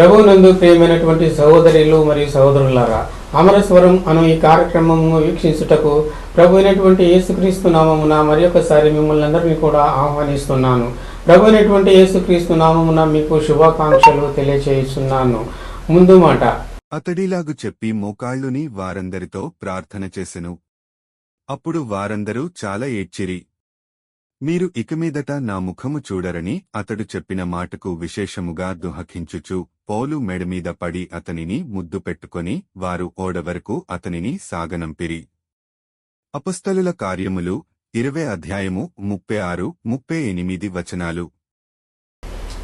ప్రభువునందు ప్రియమైనటువంటి సహోదరులు మరియు సహోదరులారా అమరస్వరం అను ఈ కార్యక్రమము వీక్షించుటకు ప్రభు అయినటువంటి యేసుక్రీస్తు నామమున మరి ఒకసారి మిమ్మల్ని అందరినీ కూడా ఆహ్వానిస్తున్నాను. ప్రభు అయినటువంటి యేసుక్రీస్తు నామమున మీకు శుభాకాంక్షలు తెలియచేస్తున్నాను. ముందు మాట. అతడిలాగు చెప్పి మోకాళ్ళుని వారందరితో ప్రార్థన చేసెను. అప్పుడు వారందరూ చాలా ఏడ్చిరి. మీరు ఇక మీదట నా ముఖము చూడరని అతడు చెప్పిన మాటకు విశేషముగా దుహకించుచు పౌలు మెడమీద పడి అతనిని ముద్దు పెట్టుకొని వారు ఓడవరకు అతనిని సాగనంపిరి. అపుస్తలుల కార్యములు ఇరవై అధ్యాయము ముప్పై ఆరు ముప్పై ఎనిమిది వచనాలు.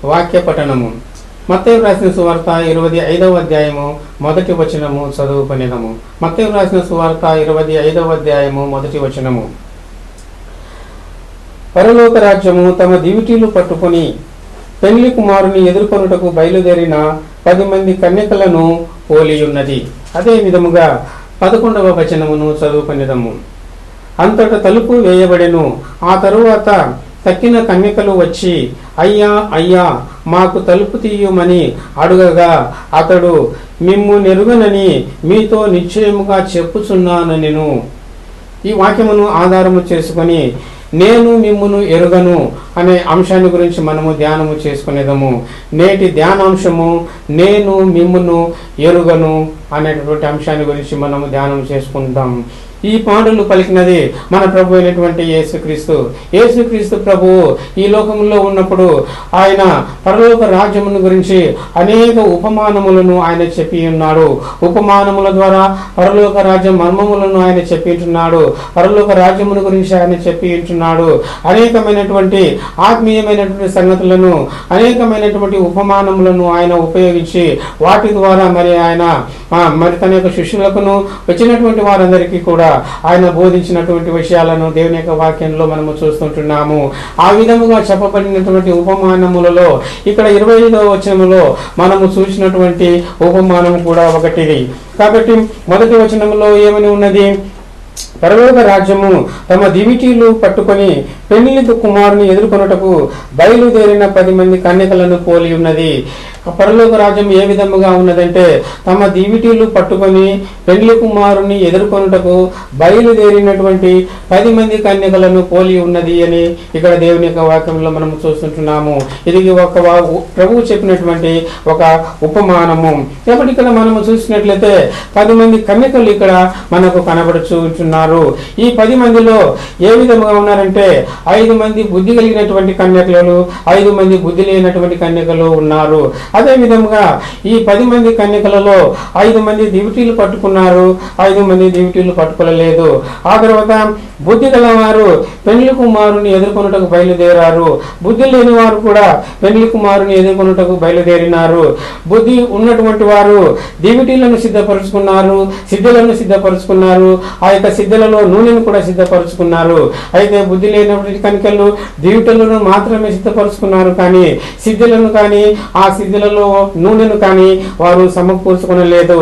వాక్య పఠనము. మత్తయి రాసిన సువార్త ఇరవై ఐదవ అధ్యాయము మొదటి వచనము చదువుకునేదము మత్తయ్య రాసిన సువార్త ఇరవై ఐదవ అధ్యాయము మొదటి వచనము. పరలోక రాజ్యము తమ దివిటీలు పట్టుకొని పెళ్ళి కుమారుని ఎదుర్కొనుటకు బయలుదేరిన పది మంది కన్యకలను పోలియున్నది అదే విధముగా పదకొండవ వచనమును చదువుకునేదము. అంతట తలుపు వేయబడెను. ఆ తరువాత తక్కిన కన్యకలు వచ్చి అయ్యా అయ్యా మాకు తలుపు తీయమని అడుగగా అతడు మిమ్ము నెరుగనని మీతో నిశ్చయముగా చెప్పుచున్నాను నేను. ఈ వాక్యమును ఆధారము చేసుకొని నేను మిమ్మును ఎరుగను అనే అంశాన్ని గురించి మనము ధ్యానము చేసుకునేదము. నేటి ధ్యానాంశము నేను మిమ్మును ఎరుగను అనేటటువంటి అంశాన్ని గురించి మనము ధ్యానం చేసుకుంటాం ఈ పాండులు పలికినది మన ప్రభు అయినటువంటి యేసుక్రీస్తు. యేసుక్రీస్తు ప్రభువు ఈ లోకంలో ఉన్నప్పుడు ఆయన పరలోక రాజ్యమును గురించి అనేక ఉపమానములను ఆయన చెప్పి ఉన్నాడు. ఉపమానముల ద్వారా పరలోక రాజ్య మర్మములను ఆయన చెప్పింటున్నాడు పరలోక రాజ్యమును గురించి ఆయన చెప్పి ఉంటున్నాడు. అనేకమైనటువంటి ఆత్మీయమైనటువంటి సంగతులను అనేకమైనటువంటి ఉపమానములను ఆయన ఉపయోగించి వాటి ద్వారా మరి ఆయన మరి తన యొక్క శిష్యులకును వచ్చినటువంటి వారందరికీ కూడా ఆయన బోధించినటువంటి విషయాలను దేవుని యొక్క వాక్యంలో మనము చూస్తుంటున్నాము. ఆ విధముగా చెప్పబడినటువంటి ఉపమానములలో ఇక్కడ ఇరవై ఐదవ వచనములో మనము చూసినటువంటి ఉపమానము కూడా ఒకటిది. కాబట్టి మొదటి వచనములో ఏమని ఉన్నది? పరలోక రాజ్యము తమ దివిటీలు పట్టుకొని పెళ్ళి కుమారుని ఎదుర్కొనుటకు బయలుదేరిన పది మంది కన్యకలను పోలి ఉన్నది. పరలోక రాజ్యం ఏ విధముగా ఉన్నదంటే తమ దివిటీలు పట్టుకొని పెండ్లి కుమారుని ఎదుర్కొనుటకు బయలుదేరినటువంటి పది మంది కన్యకలను పోలి ఉన్నది అని ఇక్కడ దేవుని యొక్క వాక్యంలో మనం చూస్తుంటున్నాము. ఇది ఒక ప్రభువు చెప్పినటువంటి ఒక ఉపమానము. కాబట్టి ఇక్కడ మనము చూసినట్లయితే పది మంది కన్యకలు ఇక్కడ మనకు కనబడుచుంటున్నారు ఈ పది మందిలో ఏ విధముగా ఉన్నారంటే ఐదు మంది బుద్ధి కలిగినటువంటి కన్యకలు ఐదు మంది బుద్ధి లేనటువంటి కన్యకలు ఉన్నారు. అదే విధముగా ఈ పది మంది కన్యకలలో ఐదు మంది దివిటీలు పట్టుకున్నారు. ఐదు మంది దివిటీలు పట్టుకోలేదు. ఆ తర్వాత బుద్ధి గలవారు పెండ్లి కుమారుని ఎదుర్కొనుటకు బయలుదేరారు. బుద్ధి లేని వారు కూడా పెండ్లి కుమారుని ఎదుర్కొనుటకు బయలుదేరినారు. బుద్ధి ఉన్నటువంటి వారు దివిటీలను సిద్ధపరుచుకున్నారు సిద్ధులను సిద్ధపరుచుకున్నారు. ఆ యొక్క సిద్ధులలో నూనెను కూడా సిద్ధపరుచుకున్నారు. అయితే బుద్ధి లేనటువంటి కనికలు దివిటలను మాత్రమే సిద్ధపరుచుకున్నారు. కానీ సిద్ధులను కానీ ఆ సిద్ధులలో నూనెను కానీ వారు సమకూర్చుకునలేదు.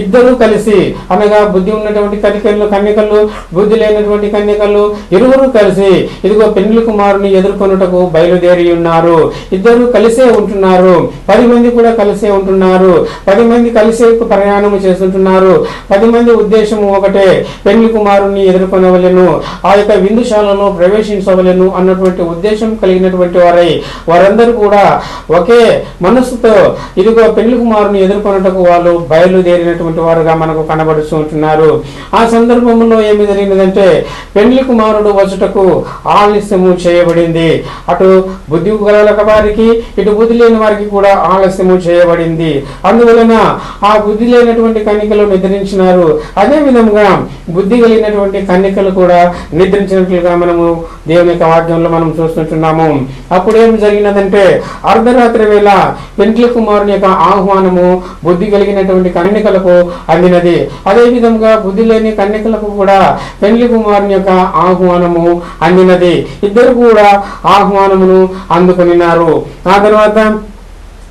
ఇద్దరూ కలిసి అనగా బుద్ధి ఉన్నటువంటి కనికలు కన్యకలు బుద్ధి లేనటువంటి కన్యకలు ఇరువురు కలిసి ఇదిగో పెళ్ళి కుమారుని ఎదుర్కొనుటకు బయలుదేరి ఉన్నారు. ఇద్దరు కలిసే ఉంటున్నారు. పది మంది కూడా కలిసే ఉంటున్నారు. పది మంది కలిసే ప్రయాణం చేస్తుంటున్నారు. పది మంది ఉద్దేశము ఒకటే పెళ్ళి కుమారుని ఎదుర్కొనవలెను ఆ యొక్క విందుశాలలో ప్రవేశించవలెను అన్నటువంటి ఉద్దేశం కలిగినటువంటి వారై వారందరూ కూడా ఒకే మనస్సుతో ఇదిగో పెళ్ళి కుమారుని ఎదుర్కొనటకు వాళ్ళు బయలుదేరినటువంటి వారుగా మనకు కనబడుతూ ఉంటున్నారు. ఆ సందర్భంలో ఏమి జరిగినదంటే పెళ్ళి కుమారుడు వచ్చుటకు ఆలస్యము చేయబడింది. అటు బుద్ధి గల వారికి ఇటు బుద్ధి లేని వారికి కూడా ఆలస్యము చేయబడింది. అందువలన ఆ బుద్ధి లేనటువంటి కన్యకలు నిద్రించినారు. అదే విధముగా బుద్ధి కలిగినటువంటి కన్నికలు కూడా నిద్రించినట్లుగా మనము దేవుని యొక్క వాక్యంలో మనం చూస్తుంటున్నాము. అప్పుడు ఏం జరిగినదంటే అర్ధరాత్రి వేళ పెంట్లి కుమారుని యొక్క ఆహ్వానము బుద్ధి కలిగినటువంటి కన్నికలకు అందినది. అదేవిధంగా బుద్ధి లేని కన్నికలకు కూడా పెండ్లి కుమారుని యొక్క ఆహ్వానము అందినది. ఇద్దరు కూడా ఆహ్వానమును అందుకొనినారు. ఆ తర్వాత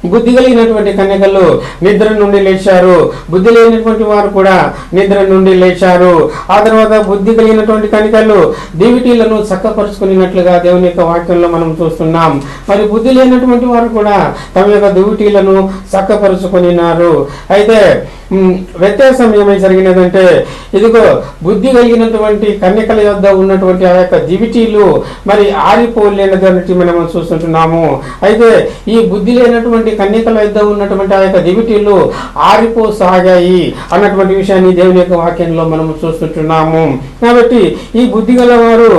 బుద్ధి కలిగినటువంటి కన్యకలు నిద్ర నుండి లేచారు. బుద్ధి లేనటువంటి వారు కూడా నిద్ర నుండి లేచారు. ఆ తర్వాత బుద్ధి కలిగినటువంటి కన్యకలు దివిటీలను చక్కపరుచుకున్నట్లుగా దేవుని యొక్క వాక్యంలో మనం చూస్తున్నాం. మరి బుద్ధి లేనటువంటి వారు కూడా తమ యొక్క దివిటీలను చక్కపరుచుకున్నారు. అయితే వ్యత్యాసం ఏమై జరిగినదంటే ఇదిగో బుద్ధి కలిగినటువంటి కన్యకల యొద్ద ఉన్నటువంటి ఆ యొక్క దివిటీలు మరి ఆరిపోలేనటువంటి మనం చూస్తుంటున్నాము. అయితే ఈ బుద్ధి లేనటువంటి కన్యకల వద్ద ఉన్నటువంటి ఆ యొక్క దివిటీలు ఆరిపోసాగాయి అన్నటువంటి విషయాన్ని దేవుని యొక్క వాక్యంలో మనం చూస్తుంటున్నాము. కాబట్టి ఈ బుద్ధి గలవారు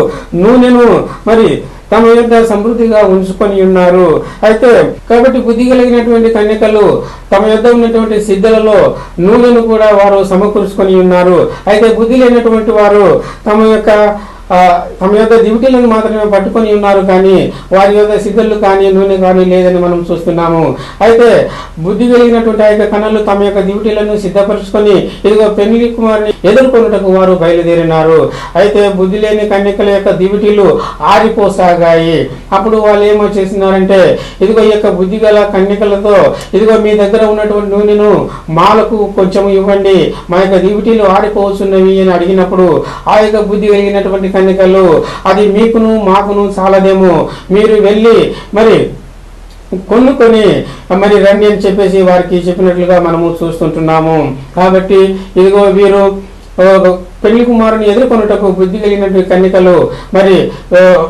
నూనెను మరి తమ యొక్క సమృద్ధిగా ఉంచుకొని ఉన్నారు. అయితే కాబట్టి బుద్ధి కలిగినటువంటి కన్యకలు తమ యొద్ద ఉన్నటువంటి సిద్ధలలో నూనెను కూడా వారు సమకూర్చుకొని ఉన్నారు. అయితే బుద్ధి లేనటువంటి వారు తమ యొక్క తమ యొక్క దివిటీలను మాత్రమే పట్టుకొని ఉన్నారు కానీ వారి యొక్క సిద్ధులు కానీ నూనె కానీ లేదని మనం చూస్తున్నాము. అయితే బుద్ధి కలిగినటువంటి ఆ యొక్క కణాలు తమ యొక్క దివిటీలను సిద్ధపరచుకొని ఇదిగో పెళ్ళి కుమారుని ఎదుర్కొనుటకు వారు బయలుదేరినారు. అయితే బుద్ధి లేని కన్యకల యొక్క దివిటీలు ఆరిపోసాగాయి. అప్పుడు వాళ్ళు ఏమో చేసినారంటే ఇదిగో ఈ యొక్క బుద్ధి గల కన్యకలతో ఇదిగో మీ దగ్గర ఉన్నటువంటి నూనెను మాలకు కొంచెం ఇవ్వండి. మా యొక్క దివిటీలు ఆడిపోవచ్చున్నవి అని అడిగినప్పుడు ఆ యొక్క బుద్ధి కలిగినటువంటి కన్యకలు అది మీకును మాకును చాలదేమో. మీరు వెళ్ళి మరి కొనుక్కొని మరి రండి అని చెప్పేసి వారికి చెప్పినట్లుగా మనము చూస్తుంటున్నాము. కాబట్టి ఇదిగో వీరు పెళ్ళి కుమారుని ఎదుర్కొనుటకు బుద్ధి కలిగినటువంటి కన్యకలు మరి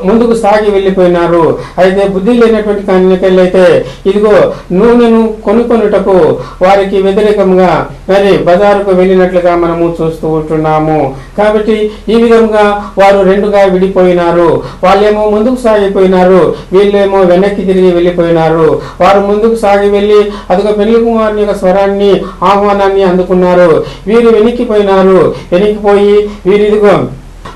ముందుకు సాగి వెళ్ళిపోయినారు. అయితే బుద్ధి లేనటువంటి కన్యకలు అయితే ఇదిగో నూనెను కొనుక్కొనుటకు వారికి వ్యతిరేకంగా మరి బజారుకు వెళ్ళినట్లుగా మనము చూస్తూ ఉంటున్నాము. కాబట్టి ఈ విధంగా వారు రెండుగా విడిపోయినారు. వాళ్ళేమో ముందుకు సాగిపోయినారు. వీళ్ళేమో వెనక్కి తిరిగి వెళ్ళిపోయినారు. వారు ముందుకు సాగి వెళ్ళి అదిగో పెళ్ళి కుమారుని యొక్క స్వరాన్ని ఆహ్వానాన్ని అందుకున్నారు. వీరు వెనక్కిపోయినారు వెనక్కిపోయి వీరు ఇదిగో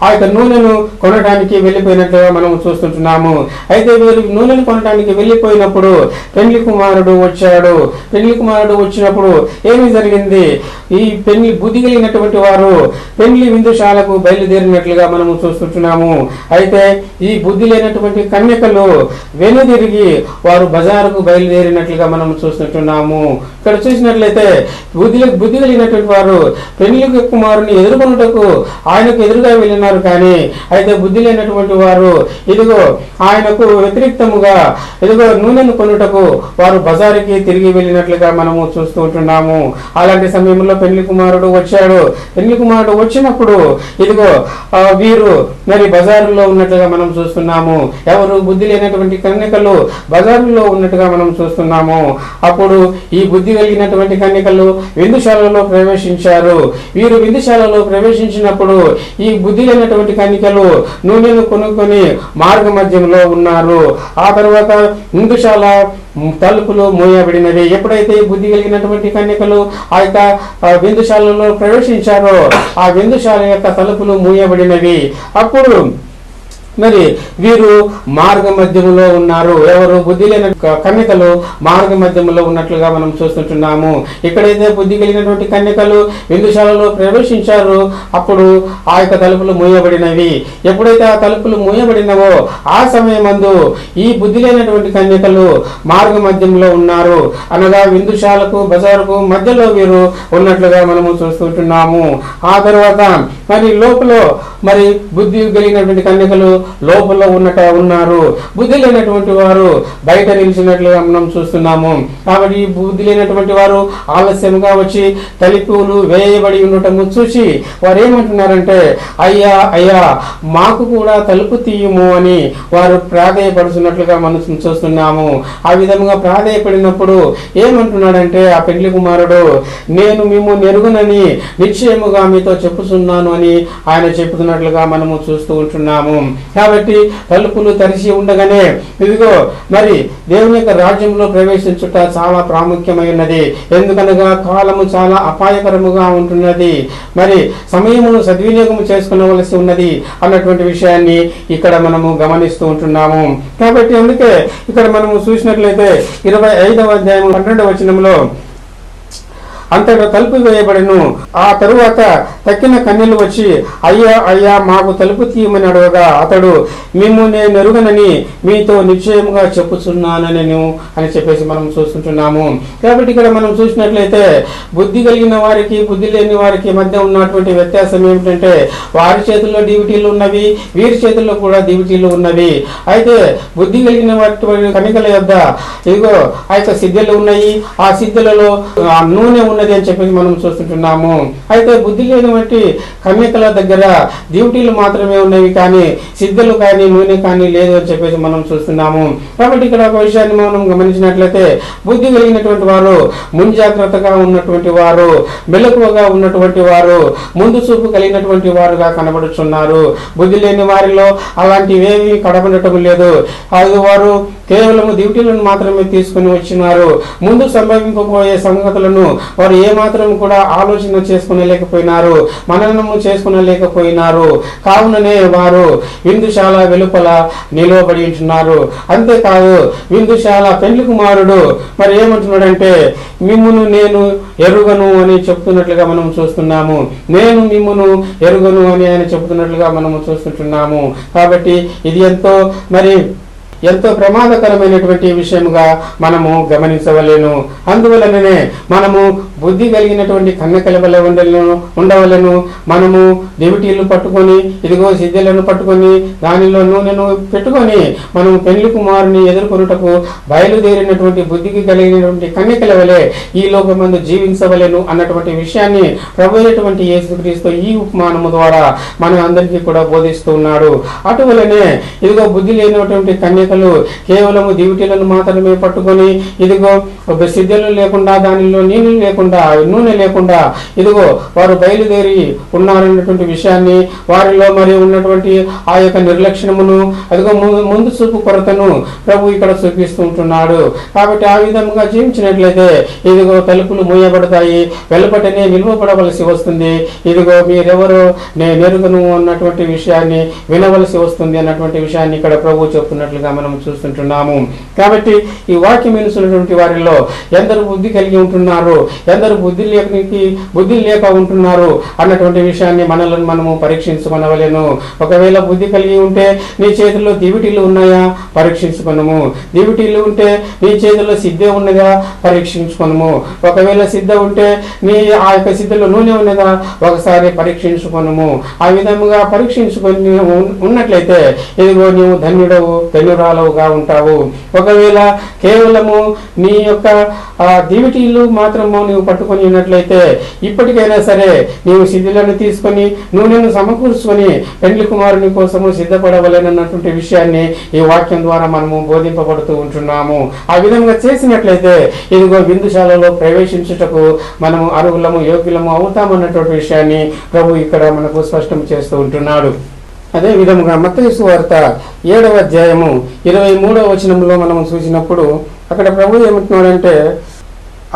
ఆ యొక్క నూనెను కొనడానికి వెళ్ళిపోయినట్లుగా మనం చూస్తుంటున్నాము. అయితే వీరు నూనెను కొనడానికి వెళ్ళిపోయినప్పుడు పెళ్ళి కుమారుడు వచ్చాడు. పెళ్ళి కుమారుడు వచ్చినప్పుడు ఏమి జరిగింది? ఈ పెళ్ళి బుద్ధి కలిగినటువంటి వారు పెళ్ళి విందుశాలకు బయలుదేరినట్లుగా మనము చూస్తుంటున్నాము. అయితే ఈ బుద్ధి లేనటువంటి కన్యకలు వెనుదిరిగి వారు బజారుకు బయలుదేరినట్లుగా మనం చూస్తుంటున్నాము. ఇక్కడ చూసినట్లయితే బుద్ధి బుద్ధి కలిగినటువంటి వారు పెళ్ళి కుమారుని ఎదుర్కొనుటకు ఆయనకు ఎదురుగా ఉన్నారు కానీ అయితే బుద్ధి లేనటువంటి వారు ఇదిగో ఆయనకు వ్యతిరేక్తముగా ఇదిగో నూనెను కొనుటకు వారు బజారుకి తిరిగి వెళ్ళినట్లుగా మనము చూస్తూ ఉంటున్నాము. అలాంటి సమయంలో పెళ్ళి కుమారుడు వచ్చాడు. పెళ్ళి కుమారుడు వచ్చినప్పుడు ఇదిగో వీరు మరి బజారులో ఉన్నట్లుగా మనం చూస్తున్నాము. ఎవరు బుద్ధి లేనటువంటి కన్యకలు బజారులో ఉన్నట్టుగా మనం చూస్తున్నాము. అప్పుడు ఈ బుద్ధి కలిగినటువంటి కన్యకలు విందుశాలలో ప్రవేశించారు. వీరు విందుశాలలో ప్రవేశించినప్పుడు ఈ బుద్ధి లేనటువంటి కన్యకలు నూనెను కొనుక్కొని మార్గ మధ్యంలో ఉన్నారు. ఆ తర్వాత విందుశాల తలుపులు మూయబడినవి. ఎప్పుడైతే బుద్ధి కలిగినటువంటి కన్యకలు ఆ యొక్క విందుశాలలో ప్రవేశించారో ఆ విందుశాల యొక్క తలుపులు మూయబడినవి. అప్పుడు మరి వీరు మార్గ మధ్యంలో ఉన్నారు. ఎవరు బుద్ధి లేని కన్యకలు మార్గ మధ్యంలో ఉన్నట్లుగా మనం చూస్తుంటున్నాము. ఎక్కడైతే బుద్ధి కలిగినటువంటి కన్యకలు విందుశాలలో ప్రవేశించారో అప్పుడు ఆ యొక్క తలుపులు మూయబడినవి. ఎప్పుడైతే ఆ తలుపులు మూయబడినవో ఆ సమయమందు ఈ బుద్ధి లేనటువంటి కన్యకలు మార్గ మధ్యంలో ఉన్నారు. అనగా విందుశాలకు బజారుకు మధ్యలో వీరు ఉన్నట్లుగా మనము చూస్తుంటున్నాము. ఆ తర్వాత మరి లోపల మరి బుద్ధి కలిగినటువంటి కన్యకలు లోపల ఉన్నట ఉన్నారు. బుద్ధి లేనటువంటి వారు బయట నిలిచినట్లుగా మనం చూస్తున్నాము. కాబట్టి ఈ బుద్ధి లేనటువంటి వారు ఆలస్యంగా వచ్చి తలిపూలు వేయబడి ఉండటము చూసి వారు ఏమంటున్నారంటే అయ్యా అయ్యా మాకు కూడా తలుపు తీయము అని వారు ప్రాధేయపడుతున్నట్లుగా మనం చూస్తున్నాము. ఆ విధంగా ప్రాధేయపడినప్పుడు ఏమంటున్నాడంటే ఆ పెళ్ళి కుమారుడు నేను మేము నెరుగునని నిశ్చయముగా మీతో చెప్పుతున్నాను అని ఆయన చెప్పుతున్నట్లుగా మనము చూస్తూ ఉంటున్నాము. కాబట్టి తలుపులు తెరిచి ఉండగానే ఇదిగో మరి దేవుని యొక్క రాజ్యంలో ప్రవేశించుట చాలా ప్రాముఖ్యమైనది ఎందుకనగా కాలము చాలా అపాయకరముగా ఉంటున్నది. మరి సమయమును సద్వినియోగం చేసుకునవలసి ఉన్నది అన్నటువంటి విషయాన్ని ఇక్కడ మనము గమనిస్తూ ఉంటున్నాము. కాబట్టి అందుకే ఇక్కడ మనము చూసినట్లయితే ఇరవై ఐదవ అధ్యాయం పన్నెండవ వచనంలో అంతట తలుపు వేయబడెను. ఆ తరువాత తక్కిన కన్నెలు వచ్చి అయ్యా అయ్యా మాకు తలుపు తీయమని అడగగా అతడు మేము నేను ఎరుగనని మీతో నిశ్చయముగా చెప్పుచున్నాను నేను అని చెప్పేసి మనం చూస్తుంటున్నాము. కాబట్టి ఇక్కడ మనం చూసినట్లయితే బుద్ధి కలిగిన వారికి బుద్ధి లేని వారికి మధ్య ఉన్నటువంటి వ్యత్యాసం ఏమిటంటే వారి చేతుల్లో డివిటీలు ఉన్నవి వీరి చేతుల్లో కూడా డివిటీలు ఉన్నవి. అయితే బుద్ధి కలిగిన వాటి కనికల యొద్ద ఇదిగో ఆ యొక్క సిద్ధులు ఉన్నాయి. ఆ సిద్ధలలో ఆ నూనె ఉన్నది అని చెప్పేసి మనం చూస్తుంటున్నాము. అయితే బుద్ధి లేని వంటి కన్యకల దగ్గర డ్యూటీలు మాత్రమే ఉన్నవి కానీ సిద్ధలు కానీ నూనె కానీ లేదు అని చెప్పేసి మనం చూస్తున్నాము. కాబట్టి ఇక్కడ ఒక విషయాన్ని మనం గమనించినట్లయితే బుద్ధి కలిగినటువంటి వారు ముంజాగ్రత్తగా ఉన్నటువంటి వారు మెలకువగా ఉన్నటువంటి వారు ముందు చూపు కలిగినటువంటి వారుగా కనబడుచున్నారు. బుద్ధి లేని వారిలో అలాంటివేవి కనబడటం లేదు. అది వారు కేవలం డ్యూటీలను మాత్రమే తీసుకుని వచ్చినారు. ముందు సంభవింపబోయే సంగతులను వారు ఏమాత్రం కూడా ఆలోచన చేసుకునలేకపోయినారు మననము చేసుకునలేకపోయినారు. కావుననే వారు విందుశాల వెలుపల నిలవబడి ఉంటున్నారు. అంతేకాదు విందుశాల పెళ్ళి కుమారుడు మరి ఏమంటున్నాడంటే మిమ్మును నేను ఎరుగను అని చెప్తున్నట్లుగా మనం చూస్తున్నాము. నేను మిమ్మును ఎరుగను అని ఆయన చెప్తున్నట్లుగా మనము చూస్తుంటున్నాము. కాబట్టి ఇది ఎంతో మరి ఎంతో ప్రమాదకరమైనటువంటి విషయముగా మనము గమనించవలేను. అందువలననే మనము బుద్ధి కలిగినటువంటి కన్నెకల వల్ల ఉండలను ఉండవలను మనము దివిటీలు పట్టుకొని ఇదిగో సిద్ధులను పట్టుకొని దానిలో నూనెను పెట్టుకొని మనము పెళ్ళి కుమారుని ఎదుర్కొనుటకు బయలుదేరినటువంటి బుద్ధికి కలిగినటువంటి కన్యకల వలె ఈ లోకమందు జీవించవలెను అన్నటువంటి విషయాన్ని ప్రభు అయినటువంటి యేసుక్రీస్తు ఈ ఉపమానము ద్వారా మన అందరికీ కూడా బోధిస్తూ ఉన్నాడు. అటువలనే ఇదిగో బుద్ధి లేనటువంటి కన్యకలు కేవలము దివిటీలను మాత్రమే పట్టుకొని ఇదిగో ఒక సిద్ధలు లేకుండా దానిలో నీళ్ళు లేకుండా నూనె లేకుండా ఇదిగో వారు బయలుదేరి ఉన్నారన్నటువంటి విషయాన్ని వారిలో మరి ఉన్నటువంటి ఆ యొక్క నిర్లక్ష్యమును అదిగో ముందు చూపు కొరతను ప్రభు ఇక్కడ చూపిస్తుంటున్నాడు కాబట్టి ఆ విధంగా జీవించినట్లయితే ఇదిగో తలుపులు మూయబడతాయి వెలుపటనే నిలువబడవలసి వస్తుంది. ఇదిగో మీరెవరు నేను ఎరుగను అన్నటువంటి విషయాన్ని వినవలసి వస్తుంది అన్నటువంటి విషయాన్ని ఇక్కడ ప్రభు చెప్తున్నట్లుగా మనం చూస్తుంటున్నాము. కాబట్టి ఈ వాక్యం వినుతున్నటువంటి వారిలో ఎందరు బుద్ధి కలిగి ఉంటున్నారు వీళ్ళందరూ బుద్ధి లేకనికి బుద్ధి లేక ఉంటున్నారు అన్నటువంటి విషయాన్ని మనలను మనము పరీక్షించుకునవలేను. ఒకవేళ బుద్ధి కలిగి ఉంటే నీ చేతిలో దివిటీలు ఉన్నాయా? పరీక్షించుకొనము. దివిటీలు ఉంటే నీ చేతిలో సిద్ధే ఉన్నదా? పరీక్షించుకునము. ఒకవేళ సిద్ధ ఉంటే నీ ఆ యొక్క సిద్ధలో నూనె ఉన్నదా? ఒకసారి పరీక్షించుకొనము. ఆ విధముగా పరీక్షించుకొని ఉన్నట్లయితే ఇదిగో నీవు ధన్యుడవు ధన్యురాలవుగా ఉంటావు. ఒకవేళ కేవలము నీ యొక్క దివిటీలు మాత్రము నీవు పట్టుకొని ఉన్నట్లయితే ఇప్పటికైనా సరే నీవు సిద్ధులను తీసుకొని నూనెను సమకూర్చుకొని పెండ్లి కుమారుని కోసము సిద్ధపడవలేనన్నటువంటి విషయాన్ని ఈ వాక్యం ద్వారా మనము బోధింపబడుతూ ఉంటున్నాము. ఆ విధంగా చేసినట్లయితే ఇదిగో విందుశాలలో ప్రవేశించుటకు మనము అర్హులము యోగ్యులము అవుతామన్నటువంటి విషయాన్ని ప్రభు ఇక్కడ మనకు స్పష్టం చేస్తూ ఉంటున్నాడు. అదే విధముగా మత్తయసు వార్త ఏడవ అధ్యాయము ఇరవై మూడవ వచనంలో మనం చూసినప్పుడు అక్కడ ప్రభు ఏమంటున్నాడంటే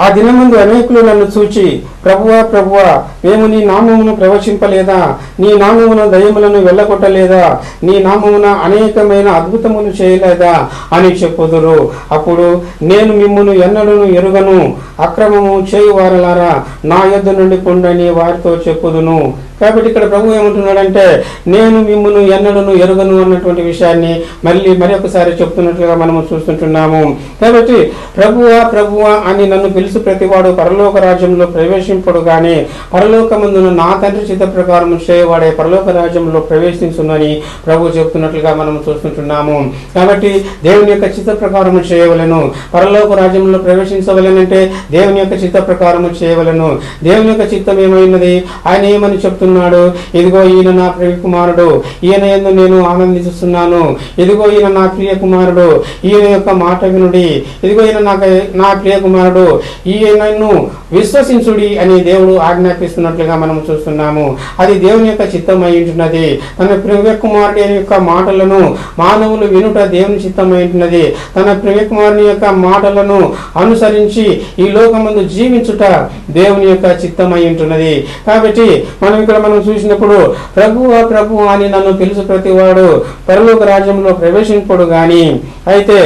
ఆ దినముందు అనేకులు నన్ను చూచి ప్రభువా ప్రభువా మేము నీ నామమును ప్రవచింపలేదా? నీ నామమున దయములను వెళ్ళగొట్టలేదా? నీ నామమున అనేకమైన అద్భుతములు చేయలేదా? అని చెప్పుదురు. అప్పుడు నేను మిమ్మును ఎన్నడను ఎరుగను. అక్రమము చేయువారలారా నా యొద్ద నుండి పొండని వారితో చెప్పుదును. కాబట్టి ఇక్కడ ప్రభు ఏమంటున్నాడంటే నేను మిమ్మును ఎన్నడను ఎరుగను అన్నటువంటి విషయాన్ని మళ్ళీ మరొకసారి చెప్తున్నట్లుగా మనము చూస్తుంటున్నాము. కాబట్టి ప్రభువా ప్రభువా అని నన్ను పిలుసు ప్రతివాడు పరలోక రాజ్యంలో ప్రవేశింపడు గాని పరలోకమందున నా తండ్రి చిత్త ప్రకారం చేయవాడే పరలోక రాజ్యంలో ప్రవేశించునని ప్రభు చెప్తున్నట్లుగా మనం చూస్తుంటున్నాము. కాబట్టి దేవుని యొక్క చిత్త ప్రకారం చేయవలను. పరలోక రాజ్యంలో ప్రవేశించవలనంటే దేవుని యొక్క చిత్త ప్రకారం చేయవలను. దేవుని యొక్క చిత్తం ఏమైనది? ఆయన ఏమని చెప్తున్నాడు? ఇదిగో ఈయన నా ప్రియ కుమారుడు. ఈయన ఎందు నేను ఆనందిస్తున్నాను. ఇదిగో ఈయన నా ప్రియ కుమారుడు. ఈయన యొక్క మాట వినుడి. ఇదిగో ఈయన నాకు నా ప్రియ కుమారుడు. ఈయనను విశ్వసించుడి అని దేవుడు ఆజ్ఞాపిస్తున్నట్లుగా మనం చూస్తున్నాము. అది దేవుని యొక్క చిత్తం అయి ఉంటున్నది. తన ప్రియకుమారుడి యొక్క మాటలను మానవులు వినుట దేవుని చిత్తం అయి ఉంటున్నది. తన ప్రియకుమారుని యొక్క మాటలను అనుసరించి ఈ లోకమందు జీవించుట దేవుని యొక్క చిత్తం అయి ఉంటున్నది. కాబట్టి మనం ఇక్కడ మనం చూసినప్పుడు ప్రభువా ప్రభు అని నన్ను పిలుచు ప్రతివాడు పరలోక రాజ్యంలో ప్రవేశింపడు గాని అయితే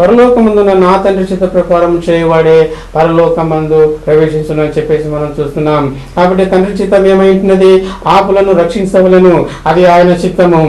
పరలోకమందున నా తండ్రి చిత్త ప్రకారం చేయవాడే పరలోకమందు ప్రవేశించునని చెప్పేసి మనం చూస్తున్నాం. కాబట్టి తండ్రి చిత్తం ఏమైంటున్నది ఆపులను రక్షించవలను. అది ఆయన చిత్తము.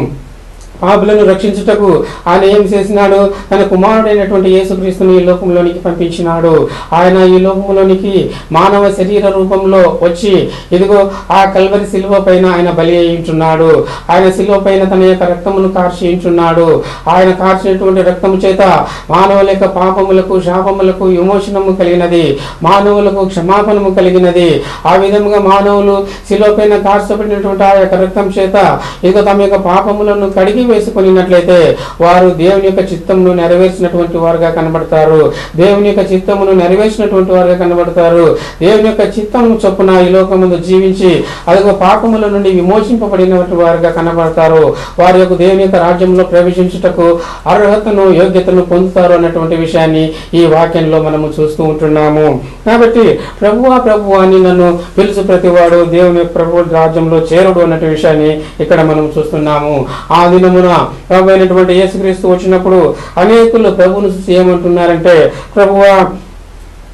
పాపులను రక్షించుటకు ఆయన ఏం చేసినాడు. తన కుమారుడైనటువంటి యేసుక్రీస్తుని ఈ లోకంలోనికి పంపించినాడు. ఆయన ఈ లోకంలోనికి మానవ శరీర రూపంలో వచ్చి ఇదిగో ఆ కల్వరి శిలువ పైన ఆయన బలి అయించున్నాడు ఆయన శిలువ పైన తన యొక్క రక్తమును కార్చించున్నాడు ఆయన కార్చినటువంటి రక్తము చేత మానవుల యొక్క పాపములకు శాపములకు విమోచనము కలిగినది. మానవులకు క్షమాపణము కలిగినది. ఆ విధముగా మానవులు శిలువ పైన కార్చబడినటువంటి ఆ యొక్క రక్తం చేత ఇదిగో తమ యొక్క పాపములను కడిగి వేసుకున్నట్లయితే వారు దేవుని యొక్క చిత్తమును నెరవేర్చినటువంటి వారుగా కనబడతారు. దేవుని యొక్క చిత్తమును నెరవేర్చినటువంటి వారుగా కనబడతారు. దేవుని యొక్క చిత్తము చొప్పున ఈ లోకముందు జీవించి అదిగో పాపముల నుండి విమోచింపబడినటువంటి వారుగా కనబడతారు. వారి యొక్క దేవుని యొక్క రాజ్యంలో ప్రవేశించుటకు అర్హతను యోగ్యతను పొందుతారు అన్నటువంటి విషయాన్ని ఈ వాక్యంలో మనము చూస్తూ ఉంటున్నాము. కాబట్టి ప్రభువా ప్రభు అని నన్ను పిలుచు ప్రతివాడు దేవుని యొక్క ప్రభు రాజ్యంలో చేరుడు అన్నటువంటి విషయాన్ని ఇక్కడ మనం చూస్తున్నాము. ఆ దినం దినమున ప్రభు అయినటువంటి యేసుక్రీస్తు వచ్చినప్పుడు అనేకులు ప్రభువును చూసి ఏమంటున్నారంటే ప్రభువా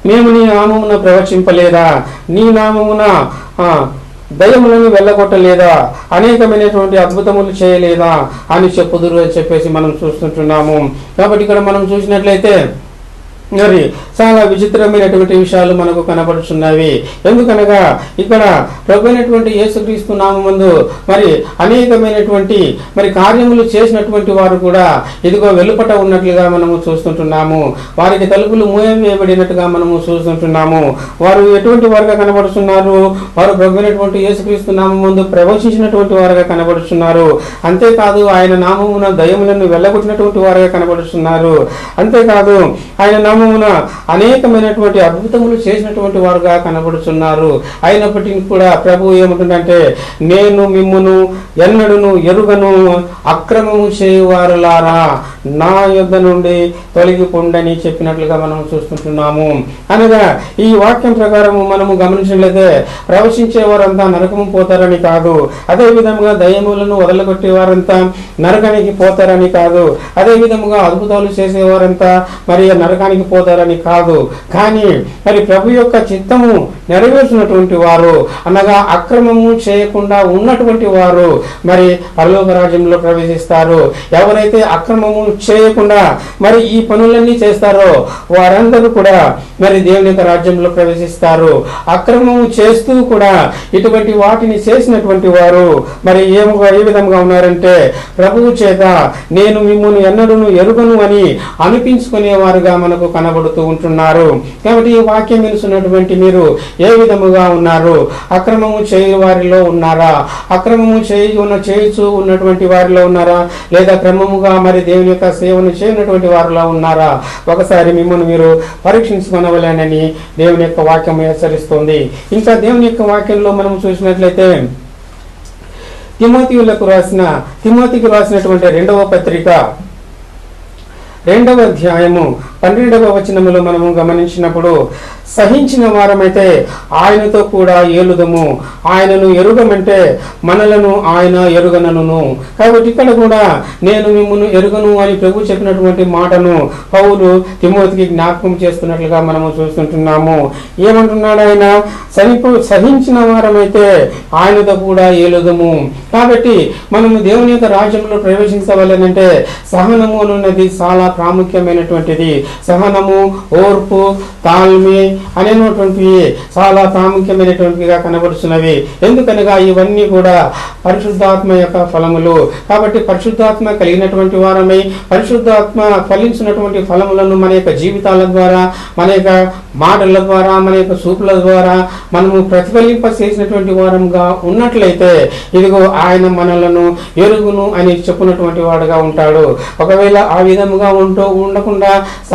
మేము నీ నామమున ప్రవచింపలేదా? నీ నామమున ఆ, దయములను వెళ్ళగొట్టలేదా? అనేకమైనటువంటి అద్భుతములు చేయలేదా? అని చెప్పుదురు అని చెప్పేసి మనం చూస్తుంటున్నాము. కాబట్టి ఇక్కడ మనం చూసినట్లయితే మరి చాలా విచిత్రమైనటువంటి విషయాలు మనకు కనబడుచున్నవి ఎందుకనగా ఇక్కడ ప్రభు అయినటువంటి యేసుక్రీస్తు నామందు మరి అనేకమైనటువంటి మరి కార్యములు చేసినటువంటి వారు కూడా ఇదిగో వెలుపట ఉన్నట్లుగా మనము చూస్తుంటున్నాము. వారికి తలుపులు మూయవేయబడినట్టుగా మనము చూస్తుంటున్నాము. వారు ఎటువంటి వారుగా కనబడుతున్నారు వారు ప్రభు అయినటువంటి యేసుక్రీస్తు నామం ముందు ప్రవచించినటువంటి వారుగా కనబడుతున్నారు అంతేకాదు ఆయన నామమున దయములను వెళ్ళగొట్టినటువంటి వారుగా కనబడుతున్నారు అంతేకాదు ఆయన నామమున అనేకమైనటువంటి అద్భుతములు చేసినటువంటి వారుగా కనబడుతున్నారు అయినప్పటికీ కూడా ప్రభు ఏమంటుందంటే నేను మిమ్మును ఎన్నడును ఎరుగను అక్రమము చేయువారులారా నా యుద్ధ నుండి తొలగిపోండని చెప్పినట్లుగా మనం చూస్తుంటున్నాము. అనగా ఈ వాక్యం ప్రకారం మనము గమనించినట్లయితే ప్రవశించే వారంతా నరకము పోతారని కాదు. అదే విధముగా దయములను వదలగొట్టే వారంతా నరకానికి పోతారని కాదు. అదే విధముగా అద్భుతాలు చేసేవారంతా మరి నరకానికి పోతారని కాదు. కానీ మరి ప్రభు యొక్క చిత్తము నెరవేర్చినటువంటి వారు అనగా అక్రమము చేయకుండా ఉన్నటువంటి వారు మరి పరలోక రాజ్యంలో ప్రవేశిస్తారు. ఎవరైతే అక్రమము చేయకుండా మరి ఈ పనులన్నీ చేస్తారో వారందరూ కూడా మరి దేవుని యొక్క రాజ్యంలో ప్రవేశిస్తారు. అక్రమము చేస్తూ కూడా ఇటువంటి వాటిని చేసినటువంటి వారు మరి ఏముగా ఏ విధంగా ఉన్నారంటే ప్రభువు చేత నేను మిమ్మల్ని ఎన్నడూను ఎరుగను అని అనిపించుకునేవారుగా మనకు కనబడుతూ ఉంటున్నారు. కాబట్టి ఈ వాక్యం వినుసున్నటువంటి మీరు ఏ విధముగా ఉన్నారు? అక్రమము చేయు వారిలో ఉన్నారా? అక్రమము చేయి ఉన్న చేయుచు ఉన్నటువంటి వారిలో ఉన్నారా? లేదా క్రమముగా మరి దేవుని యొక్క సేవను చేయనటువంటి వారిలో ఉన్నారా? ఒకసారి మిమ్మల్ని మీరు పరీక్షించుకొనవలేనని దేవుని యొక్క వాక్యం హెచ్చరిస్తుంది. ఇంకా దేవుని యొక్క వాక్యంలో మనం చూసినట్లయితే తిమోతియులకు రాసిన తిమోతికి రాసినటువంటి రెండవ పత్రిక రెండవ అధ్యాయము పన్నెండవ వచనములో మనము గమనించినప్పుడు సహించిన వారమైతే ఆయనతో కూడా ఏలుదము. ఆయనను ఎరుగమంటే మనలను ఆయన ఎరుగనను కాబట్టి ఇక్కడ కూడా నేను మిమ్మల్ని ఎరుగను అని ప్రభు చెప్పినటువంటి మాటను పౌలు తిమోతికి జ్ఞాపకం చేస్తున్నట్లుగా మనము చూస్తుంటున్నాము. ఏమంటున్నాడు ఆయన? సనిపు సహించిన వారమైతే ఆయనతో కూడా ఏలుదము. కాబట్టి మనము దేవుని యొక్క రాజ్యంలో ప్రవేశించవలనంటే సహనము అనున్నది చాలా ప్రాముఖ్యమైనటువంటిది. సహనము ఓర్పు తాల్మి అనేటువంటివి చాలా ప్రాముఖ్యమైనటువంటివిగా కనబడుతున్నవి ఎందుకనగా ఇవన్నీ కూడా పరిశుద్ధాత్మ యొక్క ఫలములు. కాబట్టి పరిశుద్ధాత్మ కలిగినటువంటి వారమై పరిశుద్ధాత్మ ఫలించినటువంటి ఫలములను మన యొక్క జీవితాల ద్వారా మన యొక్క మాటల ద్వారా మన యొక్క చూపుల ద్వారా మనము ప్రతిఫలింప చేసినటువంటి వారంగా ఉన్నట్లయితే ఇదిగో ఆయన మనలను ఎరుగును అని చెప్పున్నటువంటి వాడుగా ఉంటాడు. ఒకవేళ ఆ విధముగా ఉంటూ ఉండకుండా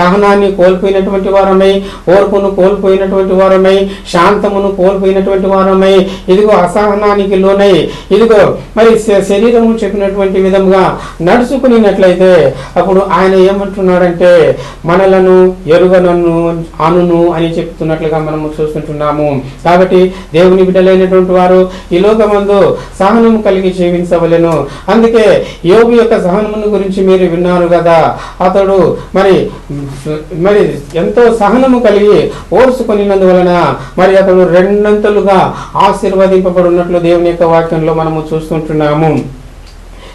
సహనాన్ని కోల్పోయినటువంటి వారమై ఓర్పును కోల్పోయినటువంటి వారమై శాంతమును కోల్పోయినటువంటి వారమై ఇదిగో అసహనానికి లోనై ఇదిగో మరి శ- శరీరము చెప్పినటువంటి విధంగా నడుచుకునినట్లయితే అప్పుడు ఆయన ఏమంటున్నాడంటే మనలను ఎరుగనను అనును అని చెప్తున్నట్లుగా మనము చూస్తుంటున్నాము. కాబట్టి దేవుని బిడ్డలైనటువంటి వారు ఈ లోకమందు సహనము కలిగి జీవించవలెను. అందుకే యోగు యొక్క సహనమును గురించి మీరు విన్నారు కదా. అతడు మరి మరి ఎంతో సహనము కలిగి ఓర్చుకునినందువలన మరి అతను రెండంతలుగా ఆశీర్వదింపబడినట్లు దేవుని యొక్క వాక్యంలో మనము చూస్తుంటున్నాము.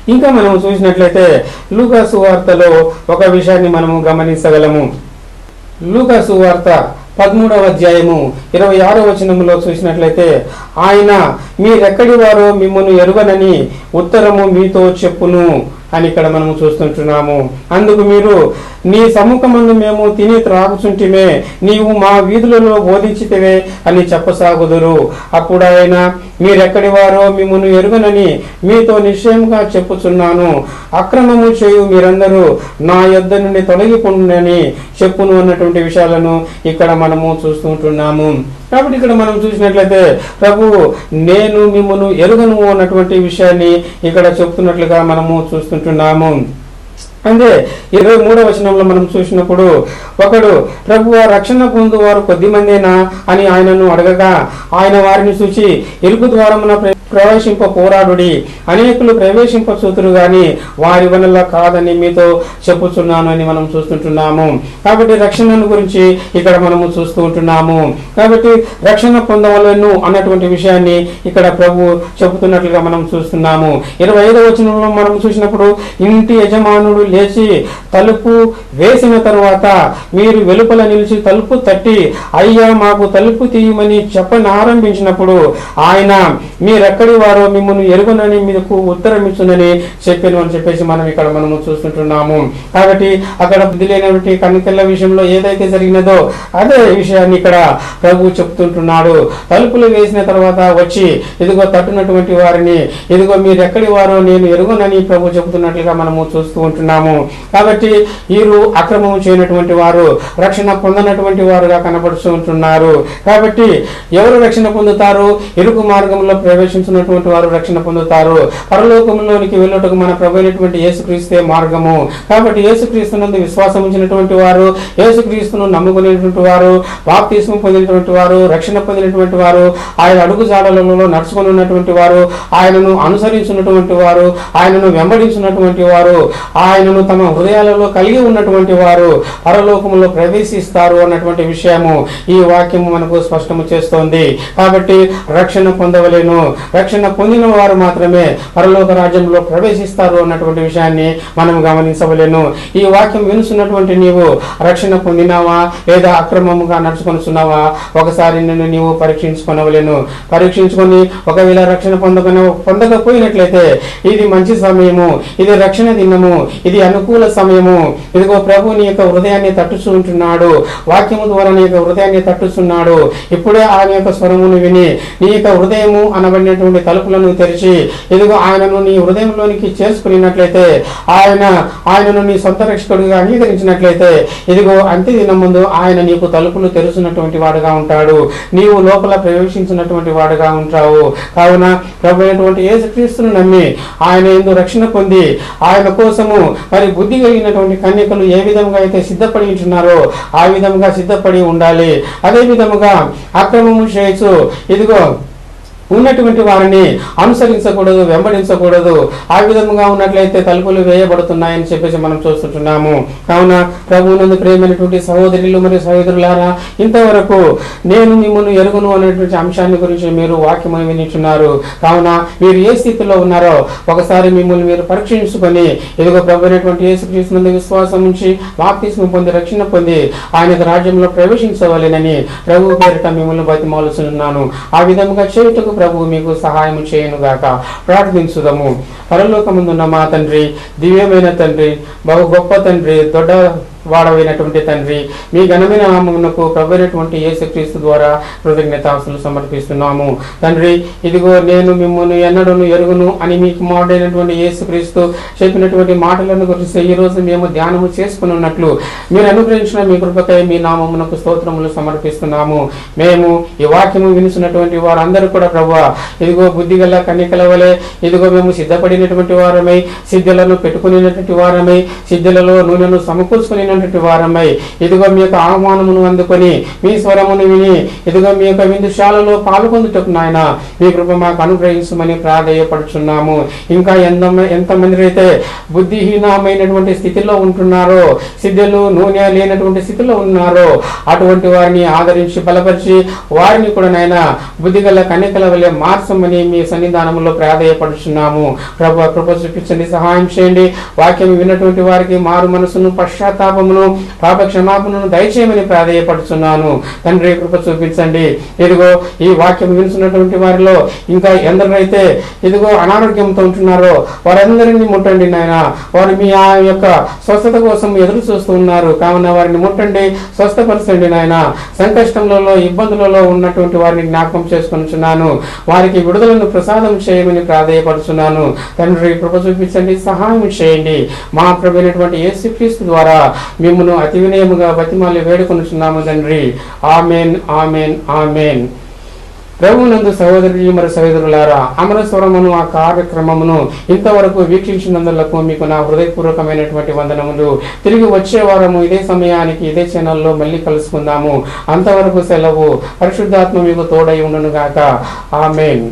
ఇంకా మనము చూసినట్లయితే లూకాసు వార్తలో ఒక విషయాన్ని మనము గమనించగలము. లూకాసు వార్త పదమూడవ అధ్యాయము ఇరవై ఆరో వచనములో చూసినట్లయితే ఆయన మీరెక్కడి వారో మిమ్మల్ని ఎరుగనని ఉత్తరము మీతో చెప్పును. అని ఇక్కడ మనము చూస్తుంటున్నాము. అందుకు మీరు నీ సముఖమందు మేము తిని త్రాగుచుంటిమే నీవు మా వీధులలో బోధించితివే అని చెప్పసాగుదురు. అప్పుడు ఆయన మీరెక్కడి వారో మిమ్మల్ని ఎరుగనని మీతో నిశ్చయంగా చెప్పుచున్నాను. అక్రమము చేయు మీరందరూ నా యొద్ద నుండి తొలగిపోండి చెప్పును అన్నటువంటి విషయాలను ఇక్కడ మనము చూస్తుంటున్నాము. కాబట్టి ఇక్కడ మనం చూసినట్లయితే ప్రభు నేను మిమ్మల్ని ఎరుగను అన్నటువంటి విషయాన్ని ఇక్కడ చెప్తున్నట్లుగా మనము చూస్తుంటున్నాము అంటే ఇరవై మూడవ వచనంలో మనం చూసినప్పుడు ఒకడు ప్రభు రక్షణ పొందువారు కొద్ది మందేనా అని ఆయనను అడగగా ఆయన వారిని చూసి ఇరుకు ద్వారమున ప్ర- ప్రవేశింప పోరాడుడి. అనేకులు ప్రవేశింప చూతురు గాని వారి వనల కాదని మీతో చెప్పుచున్నాను అని మనం చూస్తుంటున్నాము. కాబట్టి రక్షణను గురించి ఇక్కడ మనము చూస్తూ ఉంటున్నాము. కాబట్టి రక్షణ పొందవలను అన్నటువంటి విషయాన్ని ఇక్కడ ప్రభు చెబుతున్నట్లుగా మనం చూస్తున్నాము. ఇరవై ఐదవ వచనంలో మనం చూసినప్పుడు ఇంటి యజమానుడు లేచి తలుపు వేసిన తర్వాత మీరు వెలుపల నిలిచి తలుపు తట్టి అయ్యా మాకు తలుపు తీయమని చెప్పని ఆరంభించినప్పుడు ఆయన ఎక్కడి వారో మిమ్మల్ని ఎరుగునని మీకు ఉత్తరం ఇచ్చునని చెప్పాను అని చెప్పేసి మనం ఇక్కడ మనము చూస్తుంటున్నాము. కాబట్టి అక్కడ బుద్ధి లేనటువంటి కన్నికల విషయంలో ఏదైతే జరిగినదో అదే విషయాన్ని ఇక్కడ ప్రభు చెప్తుంటున్నాడు. తలుపులు వేసిన తర్వాత వచ్చి ఇదిగో తట్టునటువంటి వారిని ఇదిగో మీరు ఎక్కడి వారో నేను ఎరుగునని ప్రభు చెబుతున్నట్లుగా మనము చూస్తూ ఉంటున్నాము. కాబట్టి వీరు అక్రమం చేయనటువంటి వారు రక్షణ పొందనటువంటి వారుగా కనబడుతూ ఉంటున్నారు. కాబట్టి ఎవరు రక్షణ పొందుతారు? ఇరుకు మార్గంలో ప్రవేశించినటువంటి వారు రక్షణ పొందుతారు. పరలోకంలోనికి వెళ్ళుటకు మన ప్రభు అయినటువంటి యేసుక్రీస్తే మార్గము. కాబట్టి యేసుక్రీస్తునందు విశ్వాసం ఉంచినటువంటి వారు యేసుక్రీస్తును నమ్ముకునేటువంటి వారు బాప్తిస్మం పొందినటువంటి వారు రక్షణ పొందినటువంటి వారు ఆయన అడుగు జాడలలో నడుచుకుని ఉన్నటువంటి వారు ఆయనను అనుసరించినటువంటి వారు ఆయనను వెంబడించినటువంటి వారు ఆయనను తమ హృదయాలలో కలిగి ఉన్నటువంటి వారు పరలోకములో ప్రవేశిస్తారు అన్నటువంటి విషయము ఈ వాక్యము మనకు స్పష్టము చేస్తోంది. కాబట్టి రక్షణ పొందవలేను. రక్షణ పొందిన వారు మాత్రమే పరలోక రాజ్యంలో ప్రవేశిస్తారు అన్నటువంటి విషయాన్ని మనం గమనించవలేను. ఈ వాక్యం వినుచున్నటువంటి నీవు రక్షణ పొందినావా? లేదా అక్రమముగా నడుచుకొనుచున్నావా? ఒకసారి నిన్ను నీవు పరీక్షించుకొనవలేను. పరీక్షించుకొని ఒకవేళ రక్షణ పొందక పొందకపోయినట్లయితే ఇది మంచి సమయము ఇది రక్షణ దినము ఇది అనుకూల సమయము. ఇదిగో ప్రభు నీ యొక్క హృదయాన్ని తట్టుచుంటున్నాడు. వాక్యము ద్వారా నీ యొక్క హృదయాన్ని తట్టుచున్నాడు. ఇప్పుడే ఆయన యొక్క స్వరమును విని నీ యొక్క హృదయము అనబడినటువంటి తలుపులను తెరిచి ఇదిగో ఆయనను నీ హృదయంలోనికి చేసుకున్నట్లయితే ఆయన ఆయనను నీ సొంత రక్షకుడిగా అంగీకరించినట్లయితే ఇదిగో అంత్య దినం ముందు ఆయన నీకు తలుపులు తెరుచున్నటువంటి వాడుగా ఉంటాడు. నీవు లోపల ప్రవేశించినటువంటి వాడుగా ఉంటావు. కావున ప్రభు అయినటువంటి యేసుక్రీస్తును నమ్మి ఆయన ఎందు రక్షణ పొంది ఆయన కోసము మరి బుద్ధి కలిగినటువంటి కన్యకలు ఏ విధంగా అయితే సిద్ధపడి ఉంటున్నారో ఆ విధంగా సిద్ధపడి ఉండాలి. అదే విధముగా అక్రమము చేయొచ్చు ఇదిగో ఉన్నటువంటి వారిని అనుసరించకూడదు వెంబడించకూడదు. ఆ విధముగా ఉన్నట్లయితే తలుపులు వేయబడుతున్నాయని చెప్పేసి మనం చూస్తుంటున్నాము. కావున ప్రభువునందు ప్రేమైనటువంటి సహోదరులు మరియు సహోదరులారా ఇంతవరకు నేను మిమ్మల్ని ఎరుగును అనేటువంటి అంశాన్ని గురించి మీరు వాక్యము వినిచున్నారు. కావున మీరు ఏ స్థితిలో ఉన్నారో ఒకసారి మిమ్మల్ని మీరు పరీక్షించుకొని ఇదిగో ప్రభు అయినటువంటి యేసుక్రీస్తు విశ్వాసం ఉంచి బాప్తిస్మం పొంది రక్షణ పొంది ఆయన రాజ్యంలో ప్రవేశించవలెనని ప్రభు పేరిట మిమ్మల్ని బతిమాలుచున్నాను. ఆ విధముగా చేయుటకు ప్రభు మీకు సహాయం చేయనుగాక. ప్రార్థించుదము. పరలోకముందున్న మా తండ్రి దివ్యమైన తండ్రి బహు గొప్ప తండ్రి దొడ్డ వాడవైనటువంటి తండ్రి. మీ ఘనమైన నామమునకు ప్రభువైనటువంటి యేసుక్రీస్తు ద్వారా కృతజ్ఞతాస్తులు సమర్పిస్తున్నాము. తండ్రి ఇదిగో నేను మిమ్మల్ని ఎన్నడను ఎరుగును అని మీకు మాడైనటువంటి యేసుక్రీస్తు చెప్పినటువంటి మాటలను గురించి ఈ రోజు మేము ధ్యానము చేసుకుని ఉన్నట్లు మీరు అనుగ్రహించిన మీ కృపకై మీ నామమునకు స్తోత్రములు సమర్పిస్తున్నాము. మేము ఈ వాక్యము వినిచినటువంటి వారందరూ కూడా ప్రభు ఇదిగో బుద్ధిగల కన్నికల వలె ఇదిగో మేము సిద్ధపడినటువంటి వారమై సిద్ధులను పెట్టుకునేటువంటి వారమై సిద్ధులలో నూనెను సమకూర్చుకునే సమకూర్చుకునేటువంటి వారమై ఇదిగో మీ యొక్క ఆహ్వానమును అందుకొని మీ స్వరమును విని ఇదిగో మీ యొక్క విందుశాలలో పాల్గొందుటకు నాయన మీ కృప మాకు అనుగ్రహించమని ప్రాధేయపడుచున్నాము. ఇంకా ఎంత ఎంతమంది అయితే బుద్ధిహీనమైనటువంటి స్థితిలో ఉంటున్నారో సిద్ధులు నూనె లేనటువంటి స్థితిలో ఉన్నారో అటువంటి వారిని ఆదరించి బలపరిచి వారిని కూడా నాయన బుద్ధిగల కనికల వలె మార్చమని మీ సన్నిధానంలో ప్రాధేయపడుచున్నాము. ప్రభు కృప చూపించండి సహాయం చేయండి. వాక్యం విన్నటువంటి వారికి మారు మనసును పాపమును పాప క్షమాపణను దయచేయమని ప్రాధేయపడుచున్నాను. తండ్రి కృప చూపించండి. ఇదిగో ఈ వాక్యం వినుతున్నటువంటి వారిలో ఇంకా ఎందరైతే ఇదిగో అనారోగ్యంతో ఉంటున్నారో వారందరినీ ముట్టండి నాయన. వారు మీ ఆ యొక్క స్వస్థత కోసం ఎదురు చూస్తూ ఉన్నారు. కావున వారిని ముట్టండి స్వస్థపరచండి నాయన. సంకష్టంలో ఇబ్బందులలో ఉన్నటువంటి వారిని జ్ఞాపకం చేసుకుంటున్నాను వారికి విడుదలను ప్రసాదం చేయమని ప్రాధేయపడుచున్నాను. తండ్రి కృప చూపించండి సహాయం చేయండి. మా ప్రభునటువంటి యేసుక్రీస్తు ద్వారా మిమ్మను అతి వినయముగా బతిమాలి వేడుకొనుచున్నాము తండ్రి. Amen amen amen. ప్రభునందు సహోదరి మరి సహోదరులారా అమరస్వరమును ఆ కార్యక్రమమును ఇంతవరకు వీక్షించినందులకు మీకు నా హృదయపూర్వకమైనటువంటి వందనములు. తిరిగి వచ్చే వారము ఇదే సమయానికి ఇదే ఛానల్లో మళ్ళీ కలుసుకుందాము. అంతవరకు సెలవు. పరిశుద్ధాత్మ మీకు తోడై ఉండును గాక ఆమెన్.